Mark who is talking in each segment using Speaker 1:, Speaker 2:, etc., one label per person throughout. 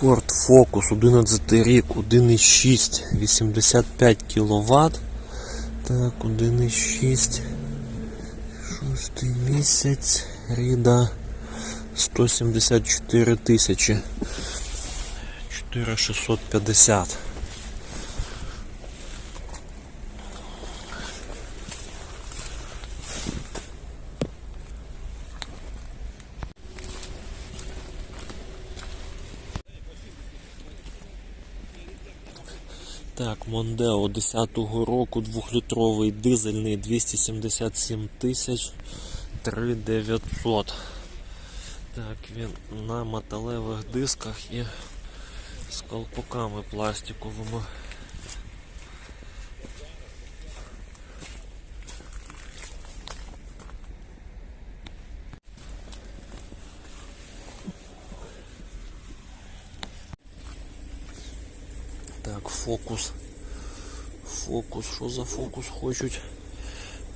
Speaker 1: Ford Focus 11 рік, 1,6, 85 кВт. Так, 1,6. Шостий місяць. Ріда 174 тисячі. 4650. Так, Мондео 10-го року, 2-літровий дизельний 277 тисяч 3900. Так, він на металевих дисках і з колпаками пластиковими. Так, фокус. Фокус, що за фокус хочуть?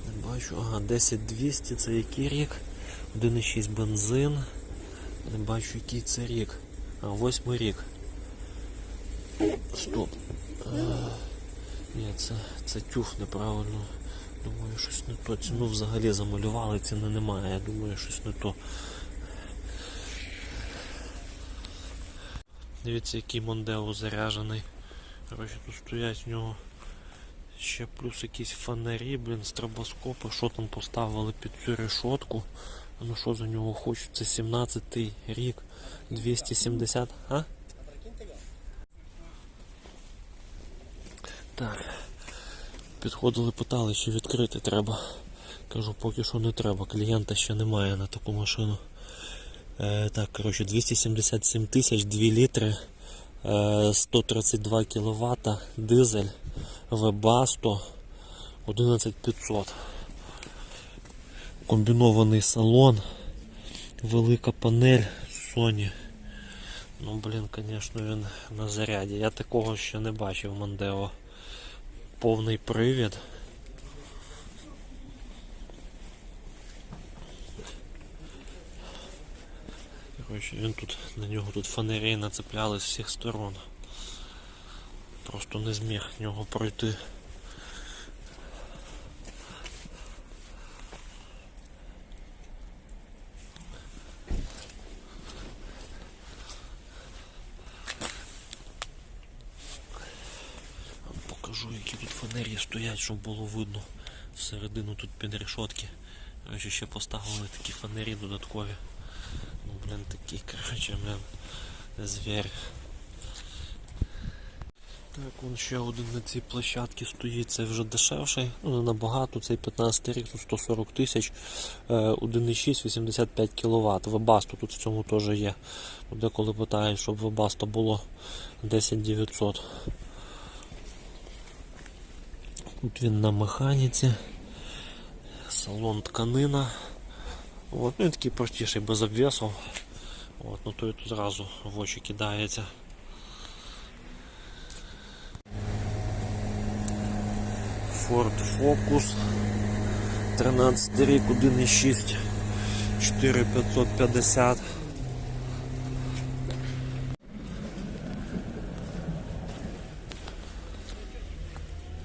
Speaker 1: Не бачу. Ага, 10200, це який рік? 1,6 бензин. Не бачу, який це рік. А, восьмий рік. Стоп. А, ні, це, це тюф неправильно. Думаю, щось не то. Ціну взагалі замалювали, ціни немає. Я думаю, щось не то. Дивіться, який Мондео заряджений. Коротше, тут стоять в нього ще плюс якісь фонарі, блін, стробоскопи, що там поставили під цю решотку. А Ну що за нього хочуть? Це 17-й рік, 270, а? Так. Підходили, питали, чи відкрити треба. Кажу, поки що не треба, клієнта ще немає на таку машину. Е, так, коротше, 277 тисяч, 2 літри. Е, 132 кВт, дизель, Webasto 11500. Комбінований салон, велика панель Sony. Ну, блін, звісно, він на заряді. Я такого ще не бачив Мондео. Повний привід. Коротше, він тут на нього тут фонарей нацепляли з всіх сторон. Просто не зміг нього пройти. Покажу, які тут фонарі стоять, щоб було видно всередину тут під решотки. Ще поставили такі фонарі додаткові. Ну, блин, такий, короче, блин, звір. Так, он ще один на цій площадці стоїть, це вже дешевший, ну не набагато, цей 15 рік, тут 140 тисяч, е, 1,6, 85 кВт. Вебасто тут в цьому теж є. Деколи питають, щоб Вебасто було 10900. Тут він на механіці. Салон тканина. От, ну, він такий простіший, без обвесу. От, ну той тут зразу в очі кидається. Ford Focus 13 рік, 1,6 4550.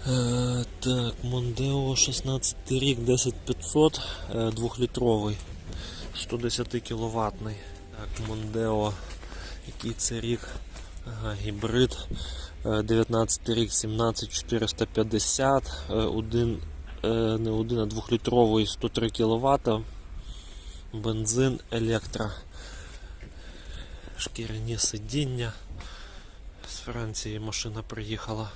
Speaker 1: Е, Так, Mondeo 16 рік, 10500, 2-літровий, 110 кіловатний. Так, Mondeo, який це рік? Ага, гібрид. Е, 19 рік, 17450, е, е, не один, а 2-літровий 103 кВт. Бензин, електро. Шкіряні сидіння. З Франції машина приїхала.